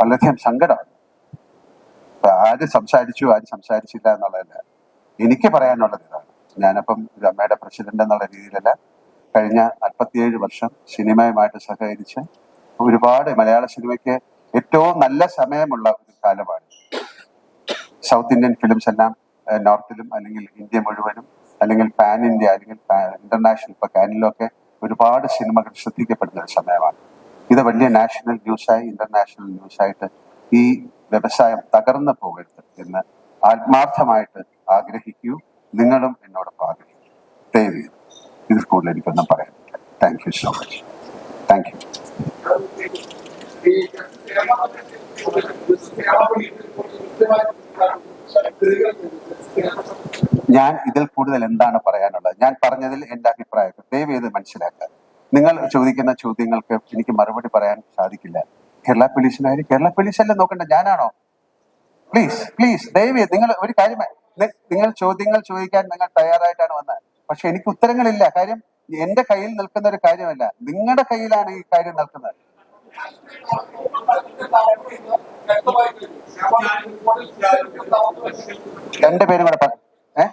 വളരെയധികം സങ്കടമാണ് ആര് സംസാരിച്ചു ആര് സംസാരിച്ചില്ല എന്നുള്ളതല്ല. എനിക്ക് പറയാനുള്ളത് ഇതാണ്. ഞാനപ്പം ഒരു അമ്മയുടെ പ്രസിഡന്റ് എന്നുള്ള രീതിയിലല്ല കഴിഞ്ഞ നാൽപ്പത്തിയേഴ് വർഷം സിനിമയുമായിട്ട് സഹകരിച്ച് ഒരുപാട് മലയാള സിനിമയ്ക്ക് ഏറ്റവും നല്ല സമയമുള്ള ഒരു കാലമാണ്. സൗത്ത് ഇന്ത്യൻ ഫിലിംസ് എല്ലാം നോർത്തിലും അല്ലെങ്കിൽ ഇന്ത്യ മുഴുവനും അല്ലെങ്കിൽ പാൻ ഇന്ത്യ അല്ലെങ്കിൽ ഇന്റർനാഷണൽ ഇപ്പൊ കാനിലൊക്കെ ഒരുപാട് സിനിമകൾ ശ്രദ്ധിക്കപ്പെടുന്ന ഒരു സമയമാണ്. ഇത് വലിയ നാഷണൽ ന്യൂസായി ഇന്റർനാഷണൽ ന്യൂസായിട്ട് ഈ വ്യവസായം തകർന്നു പോകരുത് എന്ന് ആത്മാർത്ഥമായിട്ട് ആഗ്രഹിക്കൂ. നിങ്ങളും എന്നോടൊപ്പം ആഗ്രഹിക്കൂ. ദയവ് ഇതിൽ കൂടുതൽ എനിക്കൊന്നും പറയാനില്ല. Thank you so much thank you ഞാൻ ഇതിൽ കൂടുതൽ എന്താണ് പറയാനുള്ളത്? ഞാൻ പറഞ്ഞതിൽ എന്റെ അഭിപ്രായം. ദയവ് ചെയ്ത് മനസ്സിലാക്കുക. നിങ്ങൾ ചോദിക്കുന്ന ചോദ്യങ്ങൾക്ക് എനിക്ക് മറുപടി പറയാൻ സാധിക്കില്ല. കേരള പോലീസിനായാലും കേരള പോലീസല്ലേ നോക്കണ്ട? ഞാനാണോ? പ്ലീസ് പ്ലീസ് ദയവേ നിങ്ങൾ ഒരു കാര്യം നിങ്ങൾ ചോദ്യങ്ങൾ ചോദിക്കാൻ നിങ്ങൾ തയ്യാറായിട്ടാണ് വന്നത് പക്ഷെ എനിക്ക് ഉത്തരങ്ങളില്ല. കാര്യം എന്റെ കയ്യിൽ നിൽക്കുന്ന ഒരു കാര്യമല്ല. നിങ്ങളുടെ കയ്യിലാണ് ഈ കാര്യം നിൽക്കുന്നത്. രണ്ടുപേരും കൂടെ പറഞ്ഞു ഏഹ്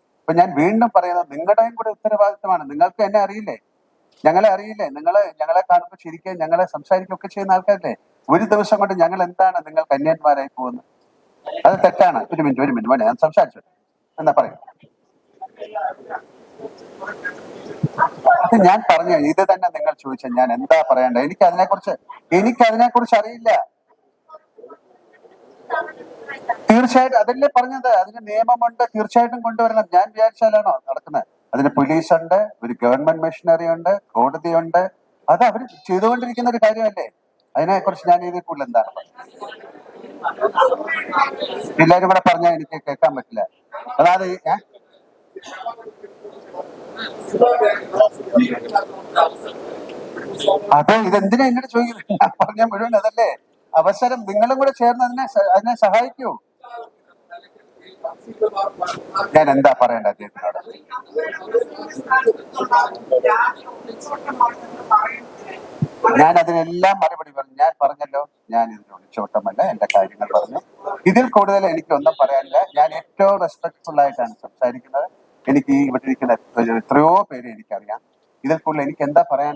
അപ്പൊ ഞാൻ വീണ്ടും പറയുന്നത് നിങ്ങളുടെയും കൂടെ ഉത്തരവാദിത്തമാണ്. നിങ്ങൾക്ക് എന്നെ അറിയില്ലേ? ഞങ്ങളെ അറിയില്ലേ? നിങ്ങൾ ഞങ്ങളെ കാണുമ്പോൾ ശരിക്കും ഞങ്ങളെ സംസാരിക്കുകയൊക്കെ ചെയ്യുന്ന ആൾക്കാരല്ലേ? ഒരു ദിവസം കൊണ്ട് ഞങ്ങൾ എന്താണ് നിങ്ങൾ കന്യാന്മാരായി പോകുന്നത്? അത് തെറ്റാണ്. ഒരു മിനിറ്റ് ഒരു മിനിറ്റ്. ഞാൻ സംസാരിച്ചു. എന്നാ പറയാം. ഞാൻ പറഞ്ഞു ഇത് തന്നെ നിങ്ങൾ ചോദിച്ച. ഞാൻ എന്താ പറയണ്ടേ എനിക്ക് അതിനെക്കുറിച്ച് എനിക്ക് അതിനെക്കുറിച്ച് അറിയില്ല. തീർച്ചയായിട്ടും അതല്ലേ പറഞ്ഞത്? അതിന് നിയമമുണ്ട് തീർച്ചയായിട്ടും കൊണ്ടുവരണം. ഞാൻ വിചാരിച്ചാലാണോ നടക്കുന്നത്? അതിന് പോലീസ് ഉണ്ട് ഒരു ഗവൺമെന്റ് മെഷീനറി ഉണ്ട് കോടതിയുണ്ട്. അത് അവർ ചെയ്തുകൊണ്ടിരിക്കുന്ന ഒരു കാര്യമല്ലേ? അതിനെ കുറിച്ച് ഞാൻ ഇതിൽ കൂടുതൽ എന്താണ്? എല്ലാരും കൂടെ പറഞ്ഞാൽ എനിക്ക് കേൾക്കാൻ പറ്റില്ല. അതായത്? അത് ഇതെന്തിനാ എന്നോട് ചോദിക്കുന്നത്? ഞാൻ പറഞ്ഞ മുഴുവൻ അതല്ലേ? അവസരം നിങ്ങളും കൂടെ ചേർന്ന് അതിനെ അതിനെ സഹായിക്കൂ. ഞാൻ എന്താ പറയണ്ട അദ്ദേഹത്തിനോട്? ഞാൻ അതിനെല്ലാം മറുപടി പറഞ്ഞു. ഞാൻ പറഞ്ഞല്ലോ ഞാൻ ഇതിന് ഒളിച്ചോട്ടമല്ല എന്റെ കാര്യങ്ങൾ പറഞ്ഞു. ഇതിൽ കൂടുതൽ എനിക്ക് ഒന്നും പറയാനില്ല. ഞാൻ ഏറ്റവും റെസ്പെക്ട്ഫുൾ ആയിട്ടാണ് സംസാരിക്കുന്നത്. എനിക്ക് ഇവിടെ ഇരിക്കുന്ന എത്രയോ പേര് എനിക്കറിയാം. ഇതിൽ കൂടുതൽ എനിക്ക് എന്താ പറയാൻ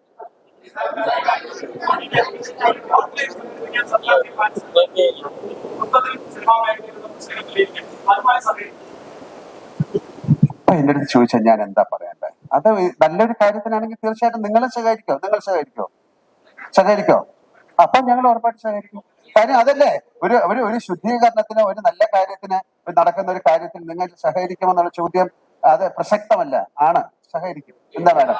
എന്റെ അടുത്ത് ചോദിച്ചാൽ ഞാൻ എന്താ പറയണ്ടേ? അത് നല്ലൊരു കാര്യത്തിനാണെങ്കിൽ തീർച്ചയായിട്ടും നിങ്ങളെ സഹകരിക്കോ നിങ്ങൾ സഹകരിക്കോ സഹകരിക്കോ അപ്പൊ ഞങ്ങൾ ഉറപ്പായിട്ട് സഹകരിക്കും കാര്യം അതല്ലേ? ഒരു ഒരു ഒരു ശുദ്ധീകരണത്തിന് ഒരു നല്ല കാര്യത്തിന് നടക്കുന്ന ഒരു കാര്യത്തിൽ നിങ്ങൾ സഹകരിക്കുമെന്നുള്ള ചോദ്യം അത് പ്രസക്തമല്ല. ആണ്. സഹകരിക്കും എന്താ മാഡം?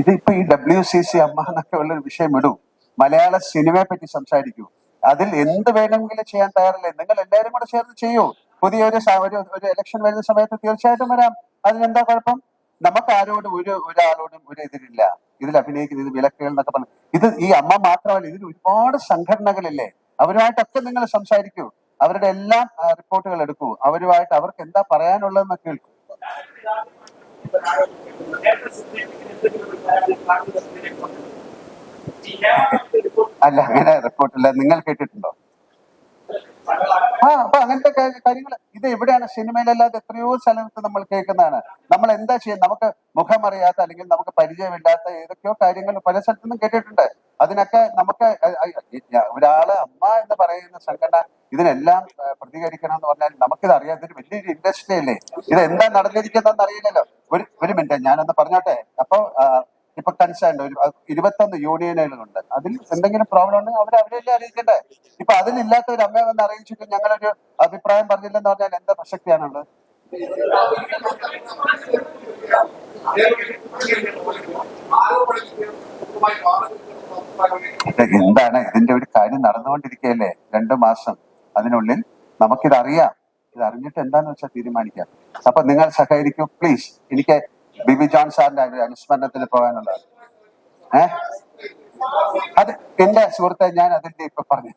ഇതിപ്പോ ഈ ഡബ്ല്യു സി സി അമ്മ എന്നൊക്കെ ഉള്ള ഒരു വിഷയം ഇടും മലയാള സിനിമയെ പറ്റി സംസാരിക്കൂ. അതിൽ എന്ത് വേണമെങ്കിലും ചെയ്യാൻ തയ്യാറല്ലേ? നിങ്ങൾ എല്ലാവരും കൂടെ ചേർന്ന് ചെയ്യൂ. പുതിയൊരു ഒരു ഒരു ഇലക്ഷൻ വരുന്ന സമയത്ത് തീർച്ചയായിട്ടും വരാം. അതിനെന്താ കുഴപ്പം? നമുക്ക് ആരോടും ഒരു ഒരാളോടും ഒരു എതിരില്ല ഇതിൽ അഭിനയിക്കുന്ന ഇത് വിലക്കുകൾ എന്നൊക്കെ പറഞ്ഞു ഇത് ഈ അമ്മ മാത്രമല്ല ഇതിൽ ഒരുപാട് സംഘടനകളില്ലേ? അവരുമായിട്ടൊക്കെ നിങ്ങൾ സംസാരിക്കൂ. അവരുടെ എല്ലാം റിപ്പോർട്ടുകൾ എടുക്കൂ. അവരുമായിട്ട് അവർക്ക് എന്താ പറയാനുള്ളതെന്ന് കേൾക്കൂ. അല്ല അങ്ങനെ റിപ്പോർട്ടില്ല നിങ്ങൾ കേട്ടിട്ടുണ്ടോ? ആ അപ്പൊ അങ്ങനത്തെ കാര്യങ്ങൾ ഇത് എവിടെയാണ് സിനിമയിലല്ലാതെ എത്രയോ സ്ഥലത്ത് നമ്മൾ കേൾക്കുന്നതാണ്. നമ്മൾ എന്താ ചെയ്യുക നമുക്ക് മുഖമറിയാത്ത അല്ലെങ്കിൽ നമുക്ക് പരിചയമില്ലാത്ത ഏതൊക്കെയോ കാര്യങ്ങൾ പല സ്ഥലത്തുനിന്നും കേട്ടിട്ടുണ്ട്. അതിനൊക്കെ നമുക്ക് ഒരാൾ അമ്മ എന്ന് പറയുന്ന സംഘടന ഇതിനെല്ലാം പ്രതികരിക്കണം എന്ന് പറഞ്ഞാൽ നമുക്കിത് അറിയാം. ഇതൊരു വലിയൊരു ഇൻഡസ്ട്രി അല്ലേ? ഇത് എന്താ നടന്നിരിക്കുന്നതെന്ന് അറിയില്ലല്ലോ. ഒരു ഒരു മിനിറ്റ് ഞാനൊന്ന് പറഞ്ഞോട്ടെ? അപ്പൊ ഇപ്പൊ കൺസേൺ ഒരു ഇരുപത്തൊന്ന് യൂണിയനുകളുണ്ട്. അതിൽ എന്തെങ്കിലും പ്രോബ്ലം ഉണ്ടെങ്കിൽ അവർ അവരെല്ലാം അറിയിക്കണ്ടേ? ഇപ്പൊ അതിലില്ലാത്ത ഒരു അമ്മയെ വന്ന് അറിയിച്ചിട്ട് ഞങ്ങളൊരു അഭിപ്രായം പറഞ്ഞില്ലെന്ന് പറഞ്ഞാൽ എന്താ പ്രസക്തിയാണുള്ളത്? ഇത് എന്താണ്? ഇതിന്റെ ഒരു കാര്യം നടന്നുകൊണ്ടിരിക്കുകയല്ലേ? രണ്ടു മാസം. അതിനുള്ളിൽ നമുക്കിതറിയാം. ഇത് അറിഞ്ഞിട്ട് എന്താന്ന് വെച്ചാൽ തീരുമാനിക്കാം. അപ്പൊ നിങ്ങൾ സഹകരിക്കും പ്ലീസ്. എനിക്ക് ബിബി ജോൺ സാറിന്റെ അനുസ്മരണത്തിൽ പോകാനുള്ളത് ഏഹ് അത് എന്റെ സുഹൃത്തെ ഞാൻ അതിന്റെ ഇപ്പൊ പറഞ്ഞു.